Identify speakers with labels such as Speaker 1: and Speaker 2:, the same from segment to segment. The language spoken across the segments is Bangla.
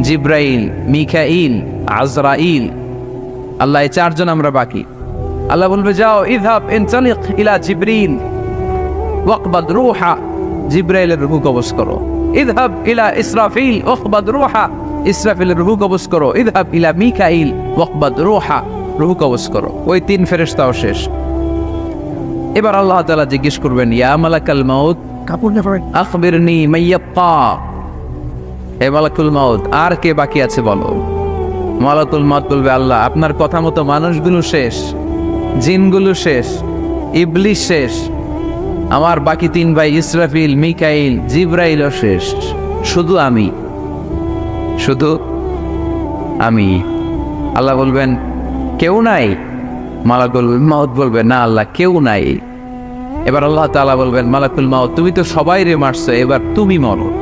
Speaker 1: জিব্রাইল মিখাইল আজরাইল। আল্লাহ এই চারজন আমরা বাকি। আল্লাহ বলবে যাও ইনসালিক ইলা জিব্রিল ওয়াকবাদ রুহা। জিব্রাইলের রুহু কবজ করো। ইদহাব ইলা ইসরাফিল ওয়াকবাদ রুহা। ইসরাফিলের রুহু কবজ করো। ইদহাব ইলা মিকাইল ওয়াকবাদ রুহা। রুহু কবজ করো। ওই তিন ফেরেশতাও শেষ। এবার আল্লাহ তাআলা জিজ্ঞেস করবেন ইয়া মালাকাল মাউত? কাপড় নেভার আখবিরনি মাইয়াপ্পা হে মালাকুল মাউত, আর কে বাকি আছে বলো? মালাকুল মাউত বলবে, আল্লাহ, আপনার কথা মতো মানুষগুলো শেষ, জিনগুলো শেষ ইবলিশ শেষ, আমার বাকি তিন ভাই ইসরাফিল, মিকাইল, জিব্রাইলও শেষ। শুধু আমি। শুধু আমি। আল্লাহ বলবেন, কেউ নাই? মালাকুল মাউত বলবে, না আল্লাহ, কেউ নাই। এবার আল্লাহ তাআলা বলবেন, মালাকুল মাউত, তুমি তো সবাই রে মারছো, এবার তুমি মরো।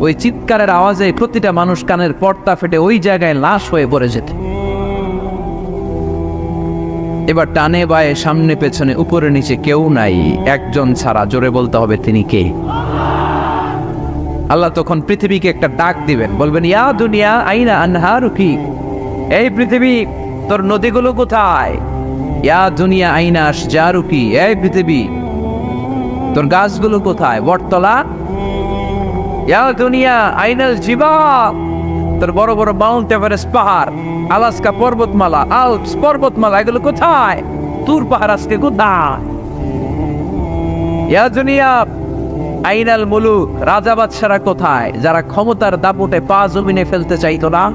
Speaker 1: ওই চিৎকারের আওয়াজে প্রতিটা মানুষ কানের পর্দা ফেটে ওই জায়গায় লাশ হয়ে পড়ে যেত। এবার টানে বায়ে সামনে পেছনে উপরে নিচে কেউ নাই। একজন ছাড়া জোরে বলতে হবে তিনি কে? আল্লাহ তখন পৃথিবীকে একটা ডাক দিবেন। বলবেন, ইয়া দুনিয়া, আইনা আনহারু কি এই পৃথিবী, তোর নদীগুলো কোথায়? ইয়া দুনিয়া, আইনা আসজারু কি এই পৃথিবী, তোর গাছগুলো কোথায়? বটতলা? ইয়া দুনিয়া আইনাল জিবা। তোর বড় বড় মাউন্ট এভারেস্ট পাহাড়, আলাস্কা পর্বতমালা, আলপস পর্বতমালা, এগুলো কোথায়? তুর পাহাড় আজকে কোথায়? ইয়া দুনিয়া, আইনাল মুলুক, রাজা বাদশারা কোথায়? যারা ক্ষমতার দাপটে পা জমিনে ফেলতে চাইতো না?